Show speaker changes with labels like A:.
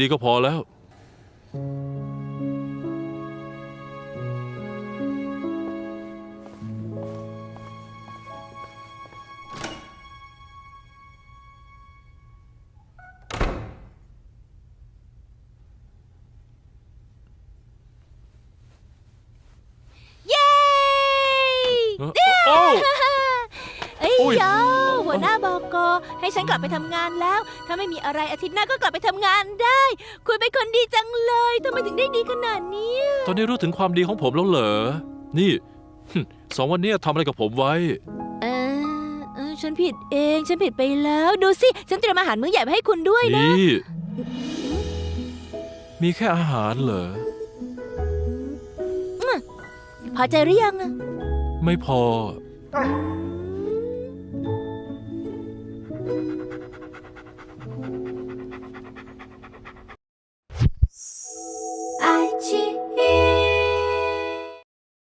A: ดีก็พอแล้ว
B: เย้
A: เอ้อโอ้
B: เอ้ย
A: โอ้ย
B: โย หัวหน้าบอกอให้ฉันกลับไปทำงานแล้ว ถ้าไม่มีอะไรอาทิตย์หน้าก็กลับไปทำงานได้ คุณเป็นคนดีจังเลยทำไมถึงได้ดีขนาดนี้
A: ตอนนี้รู้ถึงความดีของผมแล้วเหรอ นี่ สองวันเนี้ยทำอะไรกับผมไว้
B: เออเออฉันผิดเอง ฉันผิดไปแล้ว ดูสิ ฉันเตรียมอาหารมื้อใหญ่มาให้คุณด้วยนะ
A: นี่ มีแค่อาหารเหรอ
B: พอใจหรือยังอะ
A: ไม่พอ
B: อ Thank you.